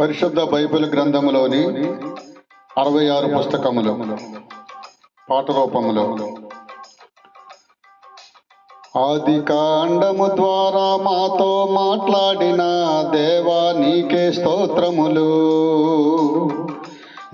పరిశుద్ధ బైబిల్ గ్రంథములోని అరవై ఆరు పుస్తకములు. పాట రూపములో. ఆది కాండము ద్వారా మాతో మాట్లాడిన దేవా నీకే స్తోత్రములు.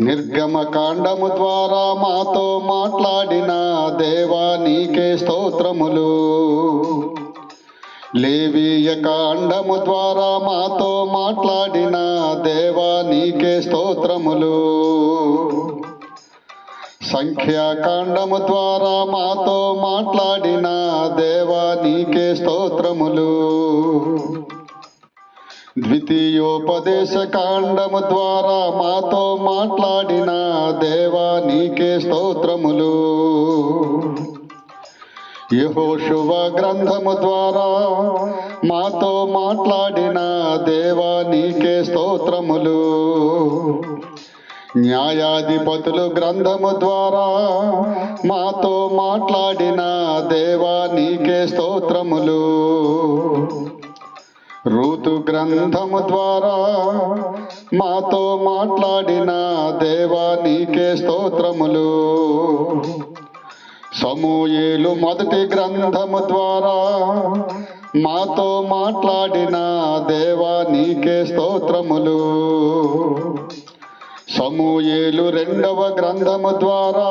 నిర్గమ కాండము ద్వారా మాతో మాట్లాడిన దేవా నీకే స్తోత్రములు. లేవీయ కాండము ద్వారా మాతో మాట్లాడిన దేవా నీకే స్తోత్రములు. సంఖ్యాకాండము ద్వారా మాతో మాట్లాడిన దేవా నీకే స్తోత్రములు. ద్వితీయోపదేశ కాండము ద్వారా మాతో మాట్లాడిన దేవా నీకే స్తోత్రములు. యహోశువ గ్రంథము ద్వారా మాతో మాట్లాడిన దేవా నీకే స్తోత్రములు. న్యాయాధిపతులు గ్రంథము ద్వారా మాతో మాట్లాడిన దేవా నీకే స్తోత్రములు. ఋతు గ్రంథము ద్వారా మాతో మాట్లాడిన దేవా నీకే స్తోత్రములు. సమూయేలు మొదటి గ్రంథము ద్వారా మాతో మాట్లాడిన దేవా నీకే స్తోత్రములు. సమూయేలు రెండవ గ్రంథము ద్వారా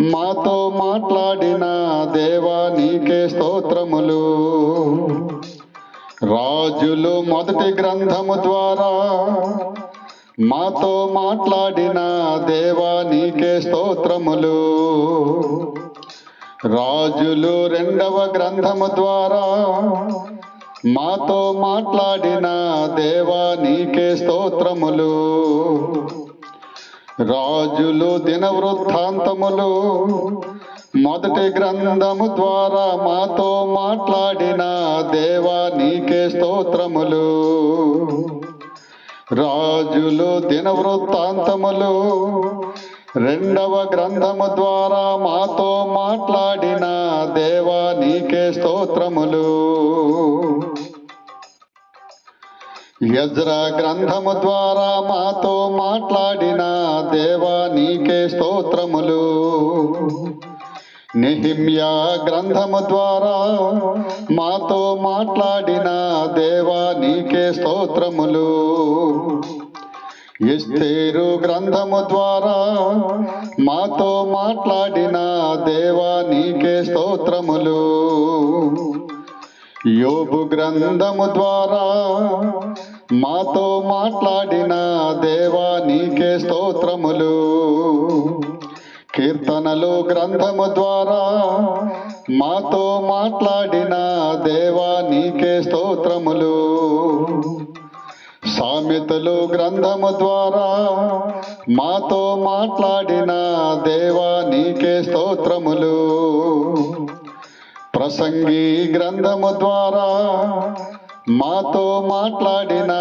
మాతో మాట్లాడిన దేవా నీకే స్తోత్రములు. రాజులు మొదటి గ్రంథము ద్వారా మాతో మాట్లాడిన దేవా నీకే స్తోత్రములు. రాజులు రెండవ గ్రంథము ద్వారా మాతో మాట్లాడిన దేవా నీకే స్తోత్రములు. రాజులు దినవృత్తాంతములు మొదటి గ్రంథము ద్వారా మాతో మాట్లాడిన దేవా నీకే స్తోత్రములు. రాజులు దినవృత్తాంతములు రెండవ గ్రంథము ద్వారా మాతో మాట్లాడిన దేవా నీకే స్తోత్రములు. యజ్ర గ్రంథము ద్వారా మాతో మాట్లాడిన దేవా నీకే స్తోత్రములు. నిహిమ్యా గ్రంథము ద్వారా మాతో మాట్లాడిన దేవా నీకే స్తోత్రములు. ఎస్తేరు గ్రంథము ద్వారా మాతో మాట్లాడిన దేవా నీకే స్తోత్రములు. యోబు గ్రంథము ద్వారా మాతో మాట్లాడిన దేవా నీకే స్తోత్రములు. కీర్తనలు గ్రంథము ద్వారా మాతో మాట్లాడిన దేవా నీకే స్తోత్రములు. సామెతలు గ్రంథము ద్వారా మాతో మాట్లాడిన దేవా నీకే స్తోత్రములు. ప్రసంగి గ్రంథము ద్వారా మాతో మాట్లాడిన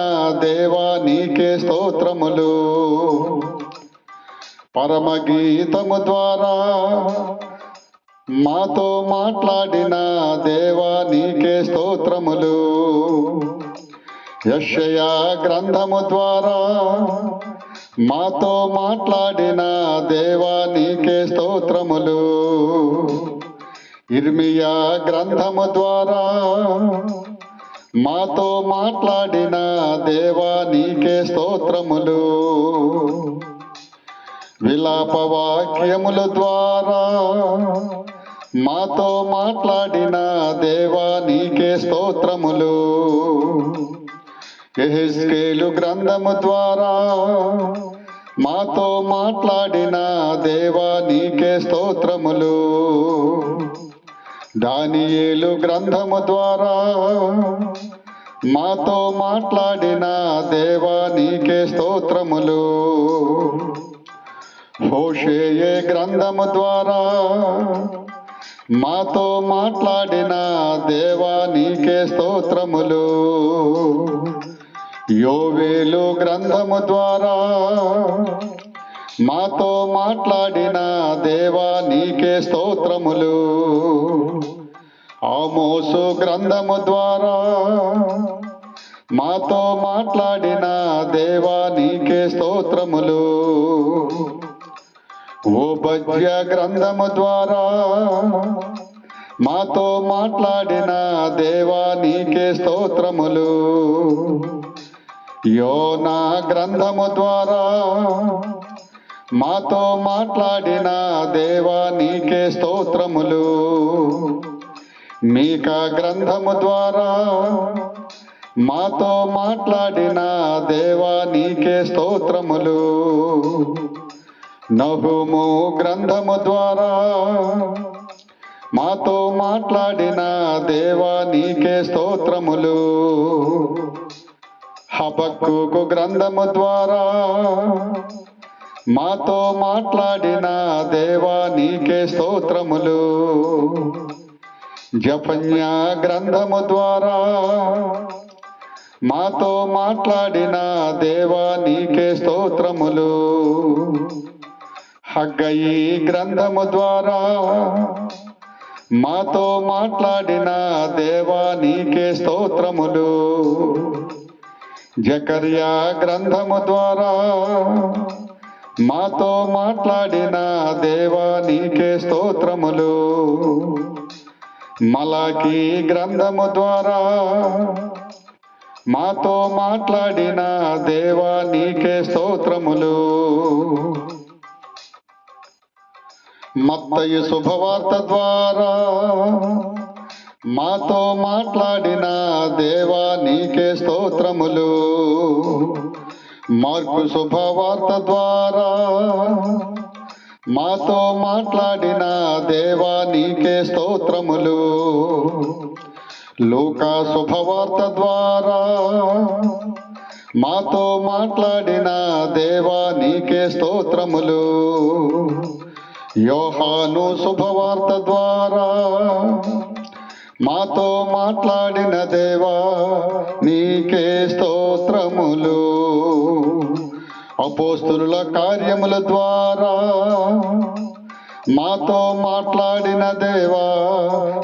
దేవా నీకే స్తోత్రములు. పరమగీతము ద్వారా మాతో మాట్లాడిన దేవా నీకే స్తోత్రములు. యషయా గ్రంథము ద్వారా మాతో మాట్లాడిన దేవా నీకే స్తోత్రములు. ఇర్మియా గ్రంథము ద్వారా మాతో మాట్లాడిన దేవా నీకే స్తోత్రములు. విలాపవాక్యముల ద్వారా మాతో మాట్లాడిన దేవా నీకే స్తోత్రములు. ఎహెస్కేలు గ్రంథము ద్వారా మాతో మాట్లాడిన దేవా నీకే స్తోత్రములు. దానియేలు గ్రంథము ద్వారా మాతో మాట్లాడిన దేవా నీకే స్తోత్రములు. హోషేయే గ్రంథము ద్వారా మాతో మాట్లాడిన దేవా నీకే స్తోత్రములు. యోవేలు గ్రంథము ద్వారా మాతో మాట్లాడిన దేవా నీకే స్తోత్రములు. ఆమోసు గ్రంథము ద్వారా మాతో మాట్లాడిన దేవా నీకే స్తోత్రములు. ఓ గ్రంథము ద్వారా మాతో మాట్లాడిన దేవా నీకే స్తోత్రములు. యోనా గ్రంథము ద్వారా మాతో మాట్లాడిన దేవా నీకే స్తోత్రములు. మీక గ్రంథము ద్వారా మాతో మాట్లాడిన దేవా నీకే స్తోత్రములు. నహుము గ్రంథము ద్వారా మాతో మాట్లాడిన దేవా నీకే స్తోత్రములు. హబక్కుకు గ్రంథము ద్వారా మాతో మాట్లాడిన దేవా నీకే స్తోత్రములు. జపన్య గ్రంథము ద్వారా మాతో మాట్లాడిన దేవా నీకే స్తోత్రములు. హగ్గయి గ్రంథము ద్వారా మాతో మాట్లాడిన దేవా నీకే స్తోత్రములు. జకర్యా గ్రంథము ద్వారా మాతో మాట్లాడిన దేవా నీకే స్తోత్రములు. మలాకి గ్రంథము ద్వారా మాతో మాట్లాడిన దేవా నీకే స్తోత్రములు. మత్తయ్య శుభవార్త ద్వారా మాతో మాట్లాడిన దేవా నీకే స్తోత్రములు. మార్పు శుభవార్త ద్వారా మాతో మాట్లాడిన దేవా నీకే స్తోత్రములు. లోకా శుభవార్త ద్వారా మాతో మాట్లాడిన దేవా నీకే స్తోత్రములు. యోహాను శుభవార్త ద్వారా మాతో మాట్లాడిన దేవా నీకే స్తోత్రములు. అపోస్తుల కార్యముల ద్వారా మాతో మాట్లాడిన దేవా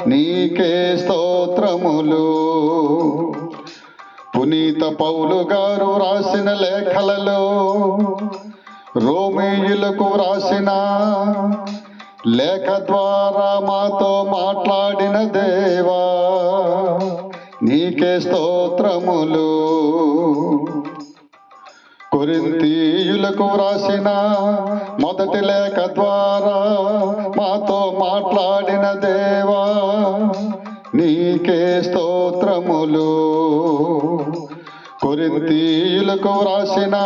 నీకే స్తోత్రములు. పునీత పౌలు గారు రాసిన లేఖలలో రోమేయులకు వ్రాసిన లేఖ ద్వారా మాతో మాట్లాడిన దేవా నీకే స్తోత్రములు. కొరింతీయులకు వ్రాసిన మొదటి లేఖ ద్వారా మాతో మాట్లాడిన దేవా నీకే స్తోత్రములు. కొరింతీయులకు వ్రాసిన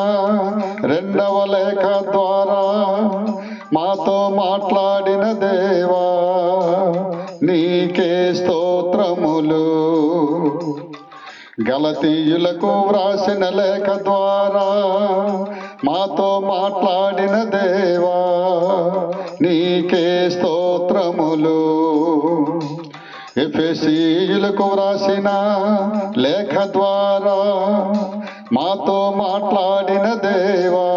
రెండవ లేఖ ద్వారా మాతో మాట్లాడిన దేవా నీకే స్తోత్రములు. గలతీయులకు వ్రాసిన లేఖ ద్వారా మాతో మాట్లాడిన దేవా నీకే స్తోత్రములు. ఎఫెసీయులకు వ్రాసిన లేఖ ద్వారా మాతో మాట్లాడిన దేవా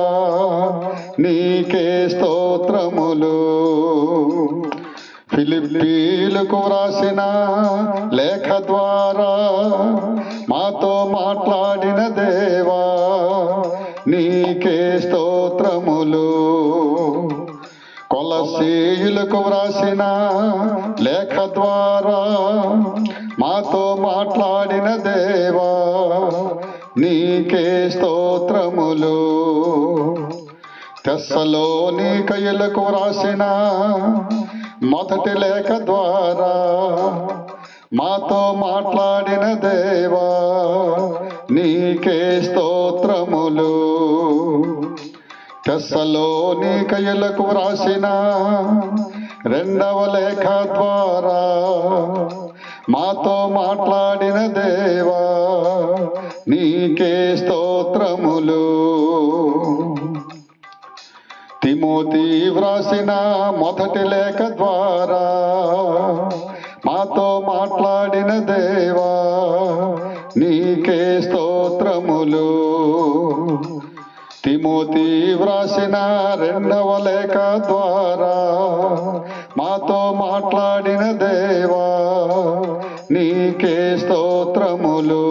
నీకే స్తోత్రములు. ఫిలిప్పీలకు వ్రాసిన లేఖ ద్వారా మాతో మాట్లాడిన దేవా నీకే స్తోత్రములు. కొలసీయులకు వ్రాసిన లేఖ ద్వారా మాతో మాట్లాడిన స్తోత్రములు. తెస్సలోనికయులకు వ్రాసిన మొదటి లేఖ ద్వారా మాతో మాట్లాడిన దేవా నీకే స్తోత్రములు. తెస్సలోనికయులకు వ్రాసిన రెండవ లేఖ ద్వారా మాతో మాట్లాడిన దేవా నీకే స్తోత్రములు. తిమోతి వ్రాసిన మొదటి లేఖ ద్వారా మాతో మాట్లాడిన దేవా నీకే స్తోత్రములు. తిమోతి వ్రాసిన రెండవ లేఖ ద్వారా మాతో మాట్లాడిన దేవా నీకే స్తోత్రములు.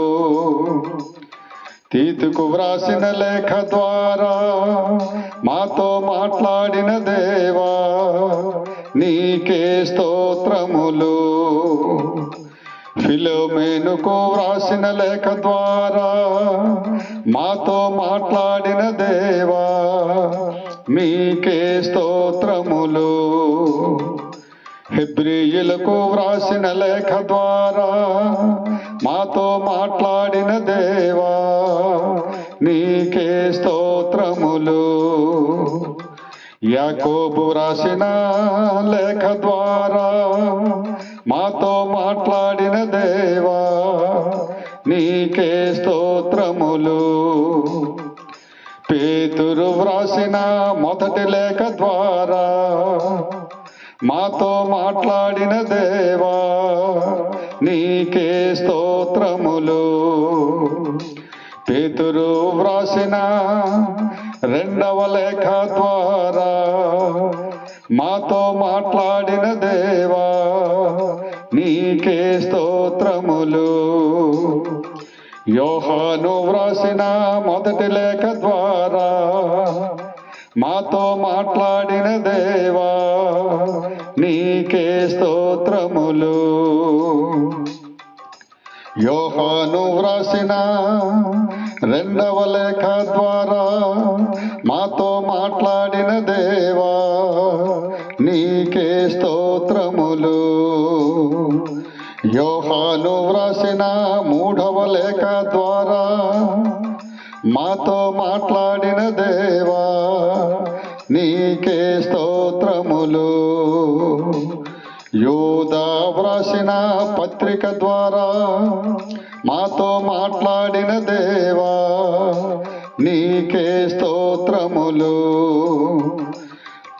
తీతుకు వ్రాసిన లేఖ ద్వారా మాతో మాట్లాడిన దేవా నీకే స్తోత్రములు. ఫిలోమేనుకు వ్రాసిన లేఖ ద్వారా మాతో మాట్లాడిన దేవా మీకే స్తోత్రములు. హెబ్రియులకు వ్రాసిన లేఖ ద్వారా మాతో యాకోబు రాసిన లేఖ ద్వారా మాతో మాట్లాడిన దేవా నీకే స్తోత్రములు. పేతురు వ్రాసిన మొదటి లేఖ ద్వారా మాతో మాట్లాడిన దేవా నీకే స్తోత్రములు. పేతురు వ్రాసిన రెండవ లేఖ ద్వారా మాతో మాట్లాడిన దేవా నీకే స్తోత్రములు. యోహాను వ్రాసిన మొదటి లేఖ ద్వారా మాతో మాట్లాడిన దేవా నీకే స్తోత్రములు. యోహాను వ్రాసిన రెండవ లేఖ ద్వారా మాతో మాట్లాడిన లేక లేఖ ద్వారా మాతో మాట్లాడిన దేవా నీకే స్తోత్రములు. యోధా వ్రాసిన పత్రిక ద్వారా మాతో మాట్లాడిన దేవా నీకే స్తోత్రములు.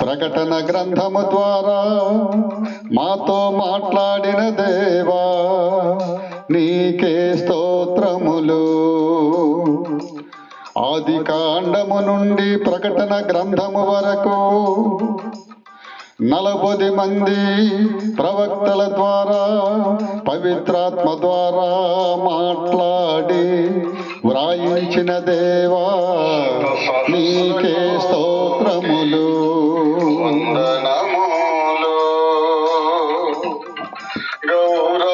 ప్రకటన గ్రంథము ద్వారా మాతో మాట్లాడిన దేవా నీకే స్తోత్రములు ఆది కాండము నుండి ప్రకటన గ్రంథము వరకు నలభై మంది ప్రవక్తల ద్వారా పవిత్రాత్మ ద్వారా మాట్లాడి వ్రాయించిన దేవా నీకే స్తోత్రము.